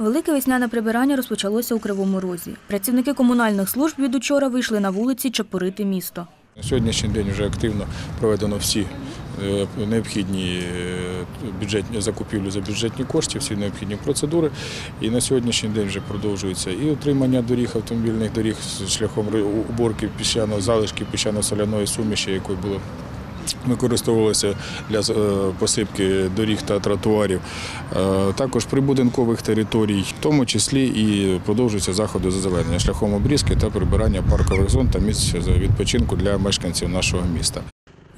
Велике весняне прибирання розпочалося у Кривому Розі. Працівники комунальних служб від учора вийшли на вулиці чепурити місто. На сьогоднішній день вже активно проведено всі е, необхідні е, бюджетні закупівлі за бюджетні кошти, всі необхідні процедури. І на сьогоднішній день вже продовжується і утримання доріг, автомобільних доріг шляхом уборки піщаного залишки піщано-соляної суміші, якою було використовувалося для е, посипки доріг та тротуарів. Е, Також прибудинкових територій, в тому числі і продовжуються заходи зазеленення шляхом обрізки та прибирання паркових зон та місць відпочинку для мешканців нашого міста.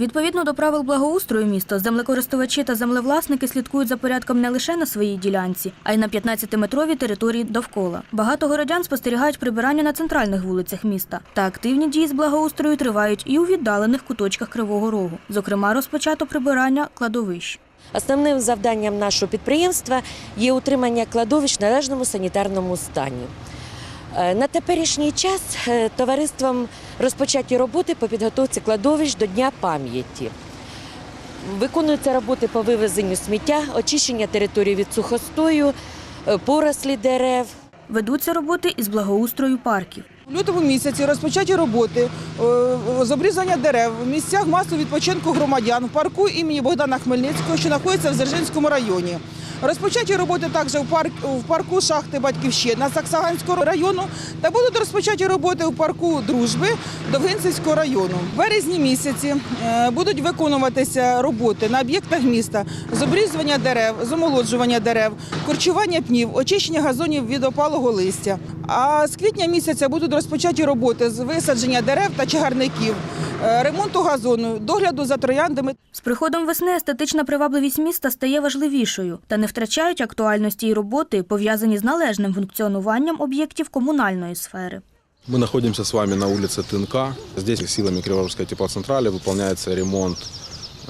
Відповідно до правил благоустрою міста, землекористувачі та землевласники слідкують за порядком не лише на своїй ділянці, а й на 15-метровій території довкола. Багато городян спостерігають прибирання на центральних вулицях міста. Та активні дії з благоустрою тривають і у віддалених куточках Кривого Рогу. Зокрема, розпочато прибирання кладовищ. Основним завданням нашого підприємства є утримання кладовищ в належному санітарному стані. Е, На теперішній час е, товариством розпочаті роботи по підготовці кладовищ до Дня пам'яті. Виконуються роботи по вивезенню сміття, очищення території від сухостою, е, порослі дерев, Ведуться роботи із благоустрою парків. У лютому місяці розпочаті роботи з обрізання дерев в місцях масового відпочинку громадян в парку імені Богдана Хмельницького, що знаходиться в Дзержинському районі. Розпочаті роботи також в, парк, в парку шахти Батьківщина Саксаганського району та будуть розпочаті роботи в парку Дружби Довгинцівського району. В березні місяці е, будуть виконуватися роботи на об'єктах міста з обрізування дерев, з омолоджування дерев, корчування пнів, очищення газонів від опалого листя. А з квітня місяця будуть розпочаті роботи з висадження дерев та чагарників, е, ремонту газону, догляду за трояндами З приходом весни естетична привабливість міста стає важливішою та не втрачають актуальності й роботи, пов'язані з належним функціонуванням об'єктів комунальної сфери. Мы находимся с вами на улице Тынка. Здесь силами Криворожской теплоцентрали выполняется ремонт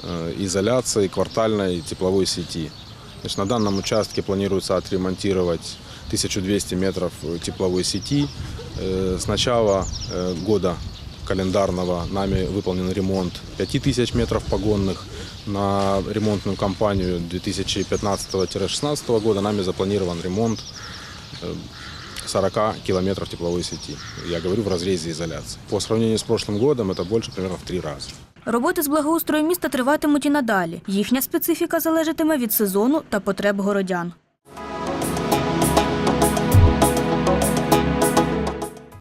э, изоляции квартальной тепловой сети. Значит, на данном участке планируется отремонтировать 1200 метров э, тепловой сети. Э, С начала э, года календарного нами выполнен ремонт 5000 метров погонных. На ремонтную кампанию 2015-2016 года нами запланирован ремонт э, 40 километров тепловой сети. Я говорю в разрезе изоляции. По сравнению с прошлым годом это больше примерно в три раза. Роботи з благоустрою міста триватимуть і надалі. Їхня специфіка залежатиме від сезону та потреб городян.